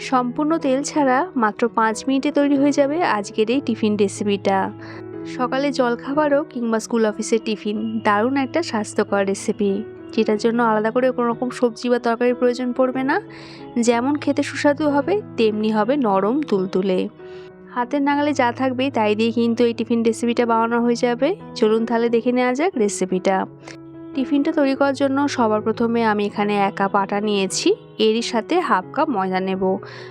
সম্পূর্ণ তেল ছাড়া মাত্র পাঁচ মিনিটে তৈরি হয়ে যাবে আজকের এই টিফিন রেসিপিটা। সকালে জলখাবারও কিংবা স্কুল অফিসের টিফিন দারুণ একটা স্বাস্থ্যকর রেসিপি। যেটার জন্য আলাদা করে কোনো রকম সবজি বা তরকারির প্রয়োজন পড়বে না। যেমন খেতে সুস্বাদু হবে, তেমনি হবে নরম তুলতুলে। হাতের নাগালে যা থাকবে তাই দিয়ে কিন্তু এই টিফিন রেসিপিটা বানানো হয়ে যাবে। চলুন তাহলে দেখে নেওয়া যাক রেসিপিটা। টিফিনটা তৈরি করার জন্য সবার প্রথমে আমি এখানে এক কাপ আটা নিয়েছি। এরই সাথে হাফ কাপ ময়দা নেব।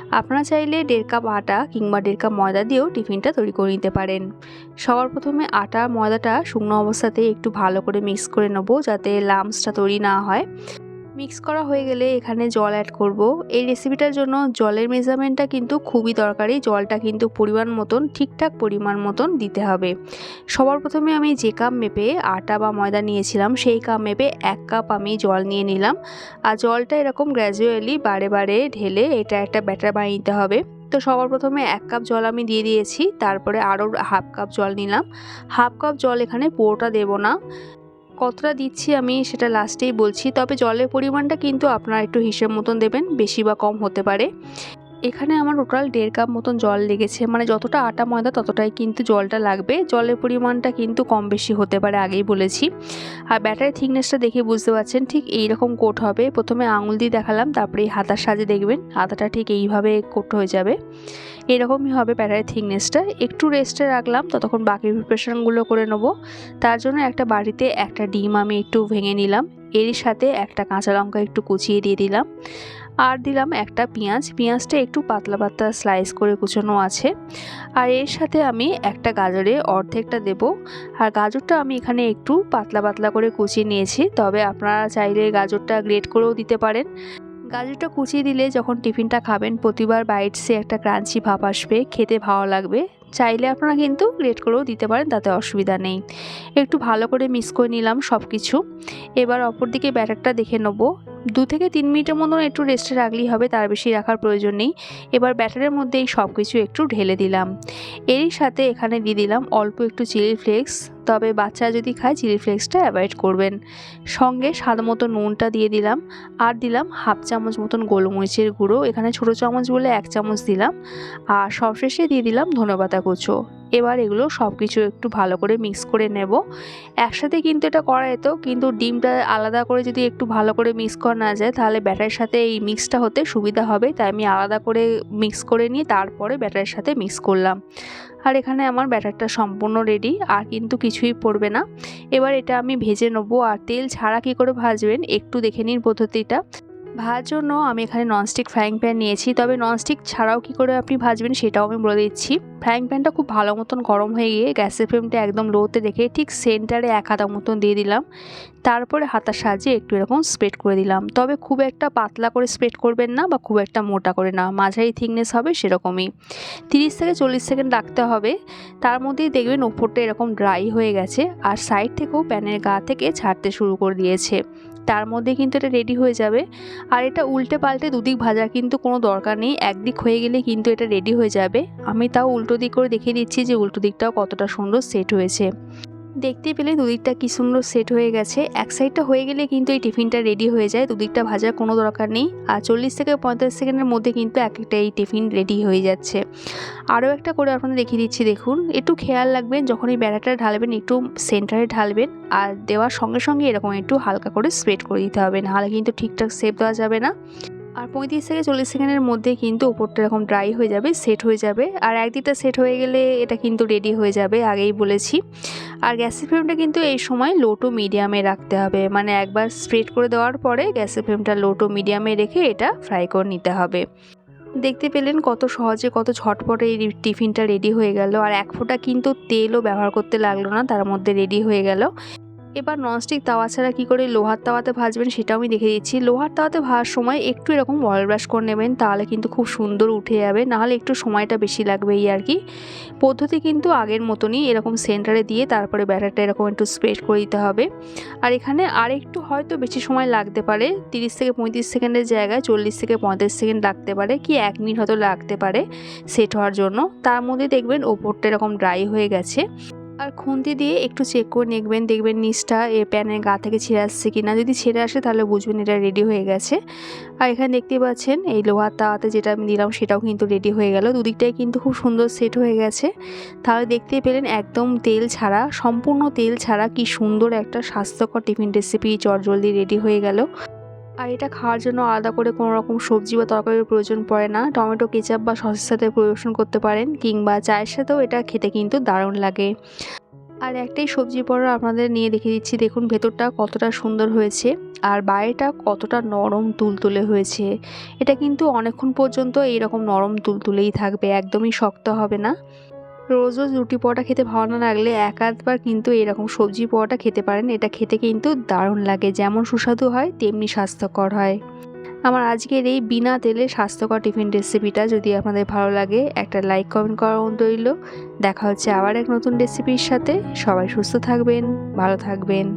আপনারা চাইলে দেড় কাপ আটা কিংবা দেড় কাপ ময়দা দিয়েও টিফিনটা তৈরি করে নিতে পারেন। সবার প্রথমে আটা, ময়দাটা শুকনো অবস্থাতে একটু ভালো করে মিক্স করে নেব যাতে লামসটা তৈরি না হয়। মিক্স করা হয়ে গেলে এখানে জল অ্যাড করব। এই রেসিপিটার জন্য জলের মেজারমেন্টটা কিন্তু খুবই দরকারি। জলটা কিন্তু পরিমাণ মতন, ঠিকঠাক পরিমাণ মতন দিতে হবে। সবার প্রথমে আমি যে কাপ মেপে আটা বা ময়দা নিয়েছিলাম, সেই কাপ মেপে এক কাপ আমি জল নিয়ে নিলাম। আর জলটা এরকম গ্র্যাজুয়ালি বারে বারে ঢেলে এটা একটা ব্যাটার বানিয়ে নিতে হবে। তো সবার প্রথমে এক কাপ জল আমি দিয়ে দিয়েছি। তারপরে আরও হাফ কাপ জল নিলাম। হাফ কাপ জল এখানে পুরোটা দেবো না। কতটা দিচ্ছি আমি সেটা লাস্টেই বলছি। তবে জলের পরিমাণটা কিন্তু আপনারা একটু হিসেব মতন দেবেন, বেশি বা কম হতে পারে। এখানে আমার টোটাল দেড় কাপ মতন জল লেগেছে। মানে যতটা আটা ময়দা, ততটাই কিন্তু জলটা লাগবে। জলের পরিমাণটা কিন্তু কম বেশি হতে পারে আগেই বলেছি। আর ব্যাটারি থিকনেসটা দেখে বুঝতে পারছেন, ঠিক এই রকম কোট হবে। প্রথমে আঙুল দিয়ে দেখালাম, তারপরে এই হাতার সাজে দেখবেন, হাতাটা ঠিক এইভাবে কোট হয়ে যাবে। এরকমই হবে ব্যাটারি থিকনেসটা একটু রেস্টে রাখলাম, ততক্ষণ বাকি প্রিপারেশনগুলো করে নেব। তার জন্য একটা বাড়িতে একটা ডিম আমি একটু ভেঙে নিলাম। এরই সাথে একটা কাঁচা লঙ্কা একটু কুচিয়ে দিয়ে দিলাম। আর দিলাম একটা পেঁয়াজ। পেঁয়াজটা একটু পাতলা পাতলা স্লাইস করে কুচোনো আছে। আর এর সাথে আমি একটা গাজরে অর্ধেকটা দেব। আর গাজরটা আমি এখানে একটু পাতলা পাতলা করে কুচিয়ে নিয়েছি। তবে আপনারা চাইলে গাজরটা গ্রেট করেও দিতে পারেন। গাজরটা কুচিয়ে দিলে যখন টিফিনটা খাবেন, প্রতিবার বাইটসে একটা ক্রাঞ্চি ভাব আসবে, খেতে ভালো লাগবে। চাইলে আপনারা কিন্তু গ্রেট করেও দিতে পারেন, তাতে অসুবিধা নেই। একটু ভালো করে মিক্স করে নিলাম সব কিছু এবার অপর দিকে ব্যাটারটা দেখে নেব। দু থেকে তিন মিনিটের মতন একটু রেস্টে রাখলেই হবে, তার বেশি রাখার প্রয়োজন নেই। এবার ব্যাটারের মধ্যে এই সব কিছু একটু ঢেলে দিলাম। এরই সাথে এখানে দিয়ে দিলাম অল্প একটু চিলি ফ্লেক্স তবে বাচ্চারা যদি খায় চিলি ফ্লেক্সটা অ্যাভয়েড করবেন। সঙ্গে স্বাদ মতো নুনটা দিয়ে দিলাম। আর দিলাম হাফ চামচ মতন গোলমরিচের গুঁড়ো। এখানে ছোটো চামচ বলে এক চামচ দিলাম। আর সবশেষে দিয়ে দিলাম ধনেপাতা কুচো। এবার এগুলো সব কিছু একটু ভালো করে মিক্স করে নেব। একসাথে কিন্তু এটা করা যেত, কিন্তু ডিমটা আলাদা করে যদি একটু ভালো করে মিক্স করা না যায়, তাহলে ব্যাটারের সাথে এই মিক্সটা হতে সুবিধা হবে। তাই আমি আলাদা করে মিক্স করে নিয়ে তারপরে ব্যাটারের সাথে মিক্স করলাম। আর এখানে আমার ব্যাটারটা সম্পূর্ণ রেডি আর কিন্তু কিছুই পড়বে না। এবার এটা আমি ভেজে নেব। আর তেল ছাড়া কী করে ভাজবেন? একটু দেখে নিন পদ্ধতিটা। ভাজার জন্য আমি এখানে ননস্টিক ফ্রাইং প্যান নিয়েছি। তবে ননস্টিক ছাড়াও কি করে আপনি ভাজবেন সেটাও আমি বলে দিচ্ছি। ফ্রাইং প্যানটা খুব ভালো মতন গরম হয়ে গিয়ে গ্যাসের ফ্লেমটা একদম লোতে রেখে ঠিক সেন্টারে এক হাতা মতন দিয়ে দিলাম। তারপরে হাতার সাহায্যে একটু এরকম স্প্রেড করে দিলাম। তবে খুব একটা পাতলা করে স্প্রেড করবেন না বা খুব একটা মোটা করে না। মাঝারি থিকনেস হবে সেরকমই। তিরিশ থেকে চল্লিশ সেকেন্ড রাখতে হবে। তার মধ্যেই দেখবেন ওপরটা এরকম ড্রাই হয়ে গেছে। আর সাইড থেকেও প্যানের গা থেকে ছাড়তে শুরু করে দিয়েছে। তার মধ্যে কিন্তু এটা রেডি হয়ে যাবে। আর এটা উল্টে পাল্টে দুদিক ভাজা কিন্তু কোনো দরকার নেই। একদিক হয়ে গেলে কিন্তু এটা রেডি হয়ে যাবে। আমি তাও উল্টো দিক করে দেখিয়ে দিচ্ছি যে উল্টো দিকটাও কতটা সুন্দর সেট হয়েছে। দেখতে পেলে দুদিকটা কী সুন্দর সেট হয়ে গেছে। এক সাইডটা হয়ে গেলে কিন্তু এই টিফিনটা রেডি হয়ে যায়। দুদিকটা ভাজার কোনো দরকার নেই। আর চল্লিশ থেকে পঁয়তাল্লিশ সেকেন্ডের মধ্যে কিন্তু এক একটা এই টিফিন রেডি হয়ে যাচ্ছে। আরও একটা করে আপনাদের দেখিয়ে দিচ্ছি, দেখুন। একটু খেয়াল রাখবেন, যখন এই বেড়াটা ঢালবেন, একটু সেন্টারে ঢালবেন আর দেওয়ার সঙ্গে সঙ্গে এরকম একটু হালকা করে স্প্রেড করে দিতে হবে। নাহলে কিন্তু ঠিকঠাক সেপ দেওয়া যাবে না। আর পঁয়ত্রিশ থেকে চল্লিশ সেকেন্ডের মধ্যে কিন্তু ওপরটা এরকম ড্রাই হয়ে যাবে সেট হয়ে যাবে। আর একদিকটা সেট হয়ে গেলে এটা কিন্তু রেডি হয়ে যাবে, আগেই বলেছি। আর গ্যাসের ফ্লেমটা কিন্তু এই সময় লো টু মিডিয়ামে রাখতে হবে। মানে একবার স্প্রেড করে দেওয়ার পরে গ্যাসের ফ্লেমটা লো টু মিডিয়ামে রেখে এটা ফ্রাই করে নিতে হবে। দেখতে পেলেন কত সহজে, কত ঝটপটে এই টিফিনটা রেডি হয়ে গেল। আর এক ফোঁটা কিন্তু তেলও ব্যবহার করতে লাগল না, তার মধ্যে রেডি হয়ে গেল। এবার ননস্টিক তাওয়া ছাড়া কী করে লোহার তাওয়াতে ভাজবেন সেটাও আমি দেখে দিচ্ছি। লোহার তাওয়াতে ভাজার সময় একটু এরকম অয়েল ব্রাশ করে নেবেন, তাহলে কিন্তু খুব সুন্দর উঠে যাবে। নাহলে একটু সময়টা বেশি লাগবে এই আর কি। পদ্ধতি কিন্তু আগের মতনই এরকম সেন্টারে দিয়ে তারপরে ব্যাটারটা এরকম একটু স্প্রেড করে দিতে হবে। আর এখানে আর একটু হয়তো বেশি সময় লাগতে পারে, তিরিশ থেকে পঁয়ত্রিশ সেকেন্ডের জায়গায় চল্লিশ থেকে পঁয়ত্রিশ সেকেন্ড লাগতে পারে কি এক মিনিট হয়তো লাগতে পারে সেট হওয়ার জন্য। তার মধ্যে দেখবেন ওপরটা এরকম ড্রাই হয়ে গেছে। আর খুন্তি দিয়ে একটু চেক করে দেখবেন দেখবেন নিচটা এ প্যানের গা থেকে ছিঁড়ে আসছে কি না যদি ছিঁড়ে আসে তাহলে বুঝবেন এটা রেডি হয়ে গেছে। আর এখানে দেখতে পাচ্ছেন এই লোহার তাওয়াতে যেটা আমি দিলাম সেটাও কিন্তু রেডি হয়ে গেল। দুদিকটাই কিন্তু খুব সুন্দর সেট হয়ে গেছে। তাহলে দেখতে পেলেন একদম তেল ছাড়া, সম্পূর্ণ তেল ছাড়া কি সুন্দর একটা স্বাস্থ্যকর টিফিন রেসিপি চটজলদি রেডি হয়ে গেল। আর এটা খাওয়ার জন্য আলাদা করে কোনো রকম সবজি বা তরকারির প্রয়োজন পড়ে না। টমেটো, কেচাপ বা সসের সাথে পরিবেশন করতে পারেন কিংবা চায়ের সাথেও এটা খেতে কিন্তু দারুণ লাগে। আর একটাই সবজি পরোটা আপনাদের নিয়ে দেখে দিচ্ছি। দেখুন, ভেতরটা কতটা সুন্দর হয়েছে আর বাইরেটা কতটা নরম তুলতুলে হয়েছে। এটা কিন্তু অনেকক্ষণ পর্যন্ত এইরকম নরম তুলতুলেই থাকবে, একদমই শক্ত হবে না। রোজ রোজ রুটি পরোটা খেতে ভালো না লাগলে এক আধবার কিন্তু এরকম সবজি পরোটা খেতে পারেন। এটা খেতে কিন্তু দারুণ লাগে। যেমন সুস্বাদু হয়, তেমনি স্বাস্থ্যকর হয়। আমার আজকের এই বিনা তেলে স্বাস্থ্যকর টিফিন রেসিপিটা যদি আপনাদের ভালো লাগে, একটা লাইক, কমেন্ট করার অনুরোধ দেখা হচ্ছে আবার এক নতুন রেসিপির সাথে। সবাই সুস্থ থাকবেন, ভালো থাকবেন।